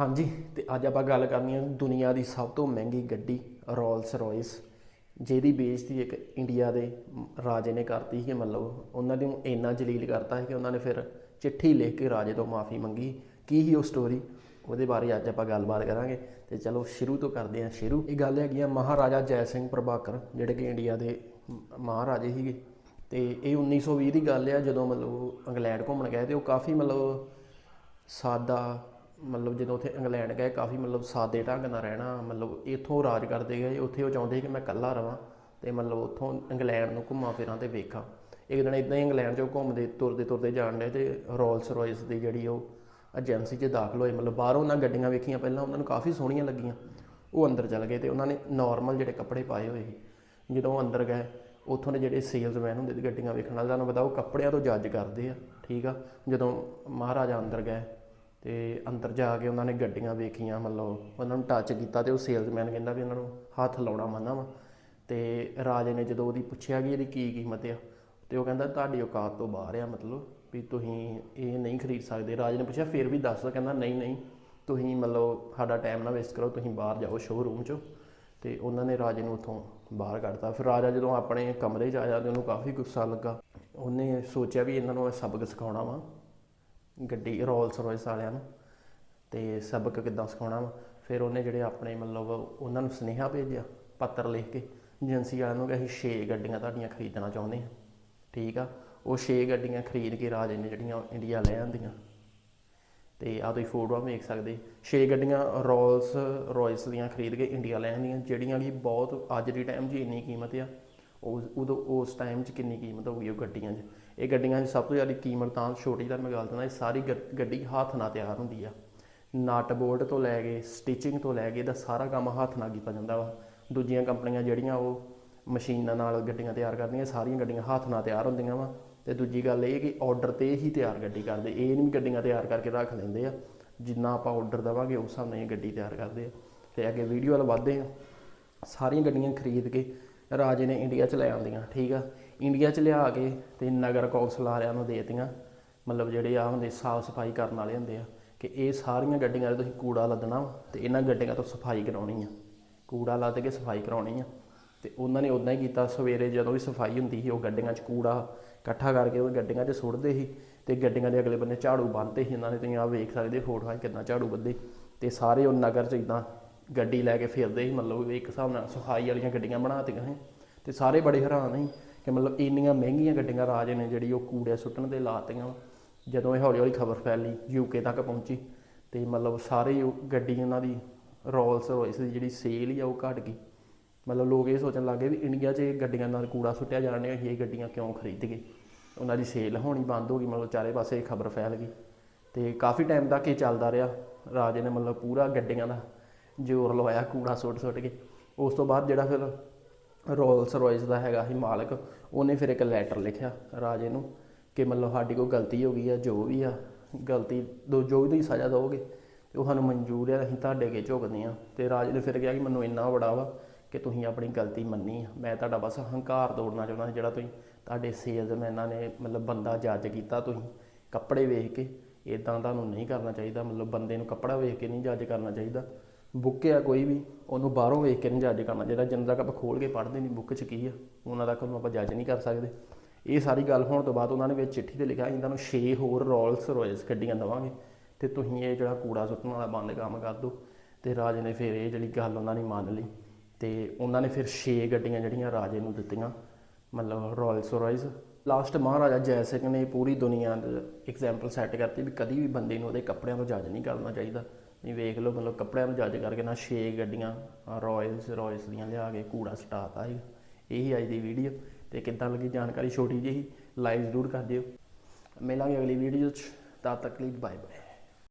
ਹਾਂਜੀ, ਤੇ ਅੱਜ ਆਪਾਂ ਗੱਲ ਕਰਨੀ ਹੈ ਦੁਨੀਆ ਦੀ ਸਭ ਤੋਂ ਮਹਿੰਗੀ ਗੱਡੀ ਰੋਲਸ ਰੋਇਸ ਜਿਹਦੀ ਬੇਇੱਜ਼ਤੀ ਇੱਕ ਇੰਡੀਆ ਦੇ ਰਾਜੇ ਨੇ ਕਰਤੀ ਸੀ, ਮਤਲਬ ਉਹਨਾਂ ਨੂੰ ਇੰਨਾ ਜਲੀਲ ਕਰਤਾ ਸੀ ਕਿ ਉਹਨਾਂ ਨੇ ਫਿਰ ਚਿੱਠੀ ਲਿਖ ਕੇ ਰਾਜੇ ਤੋਂ ਮਾਫੀ ਮੰਗੀ। ਕੀ ਹੀ ਉਹ ਸਟੋਰੀ ਉਹਦੇ ਬਾਰੇ ਅੱਜ ਆਪਾਂ ਗੱਲਬਾਤ ਕਰਾਂਗੇ। ਤੇ ਚਲੋ ਸ਼ੁਰੂ ਤੋਂ ਕਰਦੇ ਹਾਂ, ਸ਼ੁਰੂ। ਇਹ ਗੱਲ ਹੈਗੀ ਆ ਮਹਾਰਾਜਾ ਜੈ ਸਿੰਘ ਪ੍ਰਭਾਕਰ, ਜਿਹੜੇ ਕਿ ਇੰਡੀਆ ਦੇ ਮਹਾਰਾਜੇ ਸੀਗੇ। ਤੇ ਇਹ 1920 ਦੀ ਗੱਲ ਆ, ਜਦੋਂ ਮਤਲਬ ਇੰਗਲੈਂਡ ਘੁੰਮਣ ਗਏ ਤੇ ਉਹ ਕਾਫੀ ਮਤਲਬ ਸਾਦਾ ਮਤਲਬ ਜਦੋਂ ਉੱਥੇ ਇੰਗਲੈਂਡ ਗਏ, ਕਾਫੀ ਮਤਲਬ ਸਾਦੇ ਢੰਗ ਨਾਲ ਰਹਿਣਾ, ਮਤਲਬ ਇੱਥੋਂ ਰਾਜ ਕਰਦੇ ਗਏ, ਉੱਥੇ ਉਹ ਚਾਹੁੰਦੇ ਕਿ ਮੈਂ ਇਕੱਲਾ ਰਵਾਂ ਤੇ ਮਤਲਬ ਉੱਥੋਂ ਇੰਗਲੈਂਡ ਨੂੰ ਘੁੰਮਾਂ ਫਿਰਾਂ ਤੇ ਵੇਖਾਂ। ਇੱਕ ਦਿਨ ਇਦਾਂ ਹੀ ਇੰਗਲੈਂਡ 'ਚੋਂ ਘੁੰਮਦੇ, ਤੁਰਦੇ ਤੁਰਦੇ ਜਾਣ ਡਏ ਤੇ ਰੋਲਸ ਰॉयਸ ਦੀ ਜਿਹੜੀ ਉਹ ਏਜੰਸੀ 'ਚ ਦਾਖਲ ਹੋਏ, ਮਤਲਬ ਬਾਹਰੋਂ ਉਹਨਾਂ ਗੱਡੀਆਂ ਵੇਖੀਆਂ, ਪਹਿਲਾਂ ਉਹਨਾਂ ਨੂੰ ਕਾਫੀ ਸੋਹਣੀਆਂ ਲੱਗੀਆਂ। ਉਹ ਅੰਦਰ ਚਲ ਗਏ ਤੇ ਉਹਨਾਂ ਨੇ ਨਾਰਮਲ ਜਿਹੜੇ ਕੱਪੜੇ ਪਾਏ ਹੋਏ ਸੀ। ਜਦੋਂ ਅੰਦਰ ਗਏ, ਉੱਥੋਂ ਦੇ ਜਿਹੜੇ ਸੇਲਜ਼ਮੈਨ ਹੁੰਦੇ ਸੀ ਗੱਡੀਆਂ ਵੇਖਣ ਵਾਲੇ, ਤੁਹਾਨੂੰ ਪਤਾ ਉਹ ਕੱਪੜਿਆਂ ਤੋਂ ਜੱਜ ਕਰਦੇ ਆ, ਠੀਕ ਆ? ਜਦੋਂ ਮਹਾਰਾਜਾ ਅੰਦਰ ਗਏ ਤੇ ਅੰਦਰ ਜਾ ਕੇ ਉਹਨਾਂ ਨੇ ਗੱਡੀਆਂ ਵੇਖੀਆਂ, ਮਤਲਬ ਉਹਨਾਂ ਨੂੰ ਟੱਚ ਕੀਤਾ ਤੇ ਉਹ ਸੇਲਜ਼ਮੈਨ ਕਹਿੰਦਾ ਵੀ ਉਹਨਾਂ ਨੂੰ ਹੱਥ ਲਾਉਣਾ ਮਨਾ ਵਾ। ਤੇ ਰਾਜੇ ਨੇ ਜਦੋਂ ਉਹਦੀ ਪੁੱਛਿਆ ਕਿ ਇਹਦੀ ਕੀ ਕੀਮਤ ਆ, ਤੇ ਉਹ ਕਹਿੰਦਾ ਤੁਹਾਡੀ ਔਕਾਤ ਤੋਂ ਬਾਹਰ ਆ ਮਤਲਬ ਵੀ ਤੁਸੀਂ ਇਹ ਨਹੀਂ ਖਰੀਦ ਸਕਦੇ। ਰਾਜੇ ਨੇ ਪੁੱਛਿਆ, ਫਿਰ ਵੀ ਦੱਸ ਕਹਿੰਦਾ, ਨਹੀਂ ਨਹੀਂ, ਤੁਸੀਂ ਮਤਲਬ ਸਾਡਾ ਟਾਈਮ ਨਾ ਵੇਸਟ ਕਰੋ, ਤੁਸੀਂ ਬਾਹਰ ਜਾਓ ਸ਼ੋਅਰੂਮ 'ਚ। ਤੇ ਉਹਨਾਂ ਨੇ ਰਾਜੇ ਨੂੰ ਉੱਥੋਂ ਬਾਹਰ ਕੱਢਤਾ। ਫਿਰ ਰਾਜਾ ਜਦੋਂ ਆਪਣੇ ਕਮਰੇ 'ਚ ਆਇਆ ਤੇ ਉਹਨੂੰ ਕਾਫੀ ਗੁੱਸਾ ਲੱਗਾ, ਉਹਨੇ ਸੋਚਿਆ ਵੀ ਇਹਨਾਂ ਨੂੰ ਇਹ ਸਬਕ ਸਿਖਾਉਣਾ ਵਾ। ਗੱਡੀ ਰੋਲਸ ਰॉयਸ ਵਾਲਿਆਂ ਨੂੰ ਤੇ ਸਬਕ ਕਿੱਦਾਂ ਸਿਖਾਉਣਾ ਵਾ। ਫਿਰ ਉਹਨੇ ਜਿਹੜੇ ਆਪਣੇ ਮਤਲਬ ਉਹਨਾਂ ਨੂੰ ਸੁਨੇਹਾ ਭੇਜਿਆ ਪੱਤਰ ਲਿਖ ਕੇ, ਏਜੰਸੀ ਵਾਲਿਆਂ ਨੂੰ ਕਿ ਅਸੀਂ 6 ਗੱਡੀਆਂ ਤੁਹਾਡੀਆਂ ਖਰੀਦਣਾ ਚਾਹੁੰਦੇ ਹਾਂ। ਠੀਕ ਆ? ਉਹ 6 ਗੱਡੀਆਂ ਖਰੀਦ ਕੇ ਰਾਜੇ ਨੇ ਜਿਹੜੀਆਂ ਇੰਡੀਆ ਲੈ ਆਂਦੀਆਂ ਤੇ ਆ ਤੁਸੀਂ ਫੋਟੋਆਂ ਵੇਖ ਸਕਦੇ। 6 ਗੱਡੀਆਂ ਰੋਲਸ ਰॉयਸ ਦੀਆਂ ਖਰੀਦ ਕੇ ਇੰਡੀਆ ਲੈ ਆਂਦੀਆਂ ਜਿਹੜੀਆਂ ਕਿ ਬਹੁਤ ਅੱਜ ਦੀ ਟਾਈਮ 'ਚ ਇੰਨੀ ਕੀਮਤ ਆ। ਉਹ ਉਦੋਂ, ਉਸ ਟਾਈਮ 'ਚ ਕਿੰਨੀ ਕੀਮਤ ਹੋਊਗੀ ਉਹ ਗੱਡੀਆਂ 'ਚ? ਇਹ ਗੱਡੀਆਂ 'ਚ ਸਭ ਤੋਂ ਜ਼ਿਆਦਾ ਕੀਮਤ ਤਾਂ ਛੋਟੀ ਦਾ ਮੈਂ ਗੱਲ ਦਿੰਦਾ ਇਹ ਸਾਰੀ ਗ- ਗੱਡੀ ਹੱਥ ਨਾਲ ਤਿਆਰ ਹੁੰਦੀ ਆ। ਨਟ ਬੋਲਟ ਤੋਂ ਲੈ ਕੇ ਸਟਿਚਿੰਗ ਤੋਂ ਲੈ ਕੇ ਇਹਦਾ ਸਾਰਾ ਕੰਮ ਹੱਥ ਨਾਲ ਕੀਤਾ ਜਾਂਦਾ ਵਾ। ਦੂਜੀਆਂ ਕੰਪਨੀਆਂ ਜਿਹੜੀਆਂ ਉਹ ਮਸ਼ੀਨਾਂ ਨਾਲ ਗੱਡੀਆਂ ਤਿਆਰ ਕਰਦੀਆਂ, ਸਾਰੀਆਂ ਗੱਡੀਆਂ ਹੱਥ ਨਾਲ ਤਿਆਰ ਹੁੰਦੀਆਂ ਵਾ। ਤੇ ਦੂਜੀ ਗੱਲ ਇਹ ਕਿ ਆਰਡਰ ਤੇ ਹੀ ਤਿਆਰ ਗੱਡੀ ਕਰਦੇ, ਇਹ ਨਹੀਂ ਵੀ ਗੱਡੀਆਂ ਤਿਆਰ ਕਰਕੇ ਰੱਖ ਲੈਂਦੇ ਆ। ਜਿੰਨਾ ਆਪਾਂ ਆਰਡਰ ਦੇਵਾਂਗੇ, ਉਸ ਹਿਸਾਬ ਨਾਲ ਇਹ ਗੱਡੀ ਤਿਆਰ ਕਰਦੇ ਆ। ਤੇ ਅੱਗੇ ਵੀਡੀਓ ਵੱਲ ਵਧਦੇ ਆ। ਸਾਰੀਆਂ ਗੱਡੀਆਂ ਖਰੀਦ ਕੇ ਰਾਜੇ ਨੇ ਇੰਡੀਆ ਚ ਲੈ ਆਉਂਦੀਆਂ, ਠੀਕ ਆ? ਇੰਡੀਆ ਚ ਲਿਆ ਕੇ ਤੇ ਨਗਰ ਕੌਂਸਲ ਵਾਲਿਆਂ ਨੂੰ ਦੇਤੀਆਂ। ਮਤਲਬ ਜਿਹੜੇ ਆ ਹੁੰਦੇ ਸਾਫ਼ ਸਫ਼ਾਈ ਕਰਨ ਵਾਲੇ ਹੁੰਦੇ ਆ, ਕਿ ਇਹ ਸਾਰੀਆਂ ਗੱਡੀਆਂ ਦੇ ਤੁਸੀਂ ਕੂੜਾ ਲੱਦਣਾ ਵਾ, ਤੇ ਇਹਨਾਂ ਗੱਡੀਆਂ ਤੋਂ ਸਫ਼ਾਈ ਕਰਾਉਣੀ ਆ। ਕੂੜਾ ਲੱਦ ਕੇ ਸਫ਼ਾਈ ਕਰਾਉਣੀ ਆ। ਤੇ ਉਹਨਾਂ ਨੇ ਉਦਾਂ ਹੀ ਕੀਤਾ, ਸਵੇਰੇ ਜਦੋਂ ਵੀ ਸਫ਼ਾਈ ਹੁੰਦੀ ਸੀ, ਉਹ ਗੱਡੀਆਂ 'ਚ ਕੂੜਾ ਇਕੱਠਾ ਕਰਕੇ ਉਹ ਗੱਡੀਆਂ 'ਚ ਸੁੱਟਦੇ ਸੀ, ਤੇ ਗੱਡੀਆਂ ਦੇ ਅਗਲੇ ਬੰਨੇ ਝਾੜੂ ਬੰਨ੍ਹਦੇ ਸੀ। ਇਹਨਾਂ ਨੇ ਤੁਸੀਂ ਆਹ ਵੇਖ ਸਕਦੇ ਫੋਟੋਆਂ 'ਚ ਕਿੰਨਾ ਝਾੜੂ ਬੱਦੇ ਤੇ ਸਾਰੇ ਉਹ ਨਗਰ 'ਚ ਇਦਾਂ ਗੱਡੀ ਲੈ ਕੇ ਫਿਰਦੇ ਸੀ, ਮਤਲਬ ਵੀ ਇੱਕ ਹਿਸਾਬ ਨਾਲ ਸਫ਼ਾਈ ਵਾਲੀਆਂ ਗੱਡੀਆਂ ਬਣਾਤੀਆਂ ਸੀ। ਤੇ ਸਾਰੇ ਬੜੇ ਹੈਰਾਨ ਸੀ ਕਿ ਮਤਲਬ ਇੰਨੀਆਂ ਮਹਿੰਗੀਆਂ ਗੱਡੀਆਂ ਰਾਜੇ ਨੇ ਜਿਹੜੀ ਉਹ ਕੂੜੇ ਸੁੱਟਣ ਦੇ ਲਾਤੀਆਂ। ਜਦੋਂ ਇਹ ਹੌਲੀ ਹੌਲੀ ਖਬਰ ਫੈਲੀ ਯੂਕੇ ਤੱਕ ਪਹੁੰਚੀ ਤੇ ਮਤਲਬ ਸਾਰੇ ਉਹ ਗੱਡੀ ਉਹਨਾਂ ਦੀ ਰੋਲਸ ਰॉयਸ ਦੀ ਜਿਹੜੀ ਸੇਲ ਹੀ ਆ ਉਹ ਘਟ ਗਈ। ਮਤਲਬ ਲੋਕ ਇਹ ਸੋਚਣ ਲੱਗੇ ਵੀ ਇੰਡੀਆ 'ਚ ਇਹ ਗੱਡੀਆਂ ਨਾਲ ਕੂੜਾ ਸੁੱਟਿਆ ਜਾਣ ਡਿਆ ਅਸੀਂ ਇਹ ਗੱਡੀਆਂ ਕਿਉਂ ਖਰੀਦ ਗਏ? ਉਹਨਾਂ ਦੀ ਸੇਲ ਹੋਣੀ ਬੰਦ ਹੋ ਗਈ, ਮਤਲਬ ਚਾਰੇ ਪਾਸੇ ਖਬਰ ਫੈਲ ਗਈ। ਤੇ ਕਾਫੀ ਟਾਈਮ ਤੱਕ ਇਹ ਚੱਲਦਾ ਰਿਹਾ ਰਾਜੇ ਨੇ ਮਤਲਬ ਪੂਰਾ ਗੱਡੀਆਂ ਦਾ ਜ਼ੋਰ ਲਵਾਇਆ ਕੂੜਾ ਸੁੱਟ ਸੁੱਟ ਕੇ। ਉਸ ਤੋਂ ਬਾਅਦ ਜਿਹੜਾ ਫਿਰ ਰੋਲਸ ਰੋਇਸ ਦਾ ਹੈਗਾ ਸੀ ਮਾਲਕ, ਉਹਨੇ ਫਿਰ ਇੱਕ ਲੈਟਰ ਲਿਖਿਆ ਰਾਜੇ ਨੂੰ ਕਿ ਮਤਲਬ ਸਾਡੀ ਕੋਈ ਗਲਤੀ ਹੋ ਗਈ ਆ, ਜੋ ਵੀ ਆ, ਗਲਤੀ ਦੋ ਜੋ ਵੀ ਤੁਸੀਂ ਸਜ਼ਾ ਦਿਓਗੇ ਤੇ ਉਹ ਸਾਨੂੰ ਮਨਜ਼ੂਰ ਆ, ਅਸੀਂ ਤੁਹਾਡੇ ਅੱਗੇ ਝੁਕਦੇ ਆ। ਤੇ ਰਾਜੇ ਨੇ ਫਿਰ ਕਿਹਾ ਕਿ ਮੈਨੂੰ ਇੰਨਾ ਬੜਾ ਵਾ ਕਿ ਤੁਸੀਂ ਆਪਣੀ ਗਲਤੀ ਮੰਨੀ ਆ। ਮੈਂ ਤੁਹਾਡਾ ਬਸ ਹੰਕਾਰ ਤੋੜਨਾ ਚਾਹੁੰਦਾ ਜਿਹੜਾ ਤੁਸੀਂ ਤੁਹਾਡੇ ਸੇਲਜ਼ਮੈਨਾਂ ਨੇ ਮਤਲਬ ਬੰਦਾ ਜੱਜ ਕੀਤਾ ਤੁਸੀਂ ਕੱਪੜੇ ਵੇਖ ਕੇ। ਇਦਾਂ ਤੁਹਾਨੂੰ ਨਹੀਂ ਕਰਨਾ ਚਾਹੀਦਾ, ਮਤਲਬ ਬੰਦੇ ਨੂੰ ਕੱਪੜਾ ਵੇਖ ਕੇ ਨਹੀਂ ਜੱਜ ਕਰਨਾ ਚਾਹੀਦਾ। ਬੁੱਕ ਆ ਕੋਈ ਵੀ, ਉਹਨੂੰ ਬਾਹਰੋਂ ਵੇਖ ਕੇ ਨਹੀਂ ਜੱਜ ਕਰਨਾ ਜਿਹੜਾ ਜਿੰਨਾ ਤੱਕ ਆਪਾਂ ਖੋਲ ਕੇ ਪੜ੍ਹਦੇ ਨਹੀਂ, ਬੁੱਕ 'ਚ ਕੀ ਆ, ਉਹਨਾਂ ਤੱਕ ਉਹਨੂੰ ਆਪਾਂ ਜੱਜ ਨਹੀਂ ਕਰ ਸਕਦੇ। ਇਹ ਸਾਰੀ ਗੱਲ ਹੋਣ ਤੋਂ ਬਾਅਦ ਉਹਨਾਂ ਨੇ ਵਿੱਚ ਚਿੱਠੀ ਤੇ ਲਿਖਿਆ, ਇਹਨਾਂ ਨੂੰ 6 ਹੋਰ ਰੋਲਸ ਰੋਇਸ ਗੱਡੀਆਂ ਦਵਾਂਗੇ। ਤੇ ਤੁਸੀਂ ਇਹ ਜਿਹੜਾ ਕੂੜਾ ਸੁੱਟਣ ਵਾਲਾ ਬੰਦ ਕੰਮ ਕਰ ਦਿਓ ਤੇ ਰਾਜੇ ਨੇ ਫਿਰ ਇਹ ਜਿਹੜੀ ਗੱਲ ਉਹਨਾਂ ਨੇ ਮੰਨ ਲਈ। ਤੇ ਉਹਨਾਂ ਨੇ ਫਿਰ 6 ਗੱਡੀਆਂ ਜਿਹੜੀਆਂ ਰਾਜੇ ਨੂੰ ਦਿੱਤੀਆਂ, ਮਤਲਬ royals Royce last Maharaja Jai Singh ਨੇ ਪੂਰੀ ਦੁਨੀਆ ਦੇ ਐਗਜ਼ਾਮਪਲ ਸੈੱਟ ਕਰਤੀ ਵੀ ਕਦੀ ਵੀ ਬੰਦੇ ਨੂੰ ਉਹਦੇ ਕੱਪੜਿਆਂ ਤੋਂ ਜੱਜ ਨਹੀਂ ਕਰਨਾ ਚਾਹੀਦਾ। ਨਹੀਂ ਵੇਖ ਲਓ, ਮਤਲਬ ਕੱਪੜਿਆਂ ਨੂੰ ਜੱਜ ਕਰਕੇ ਨਾ ਛੇ ਗੱਡੀਆਂ ਰਾਇਲਸ ਰॉयਸ ਦੀਆਂ ਲਿਆ ਕੇ ਕੂੜਾ ਸਟਾਤਾ ਸੀ ਇਹੀ। ਅੱਜ ਦੀ ਵੀਡੀਓ ਤੇ ਕਿੱਦਾਂ ਲੱਗੀ ਜਾਣਕਾਰੀ ਛੋਟੀ ਜਿਹੀ ਲਾਈਕ ਜ਼ਰੂਰ ਕਰ ਦਿਓ। ਮਿਲਾਂਗੇ ਅਗਲੀ ਵੀਡੀਓ 'ਚ। ਤਦ ਤੱਕ ਲਈ ਬਾਏ ਬਾਏ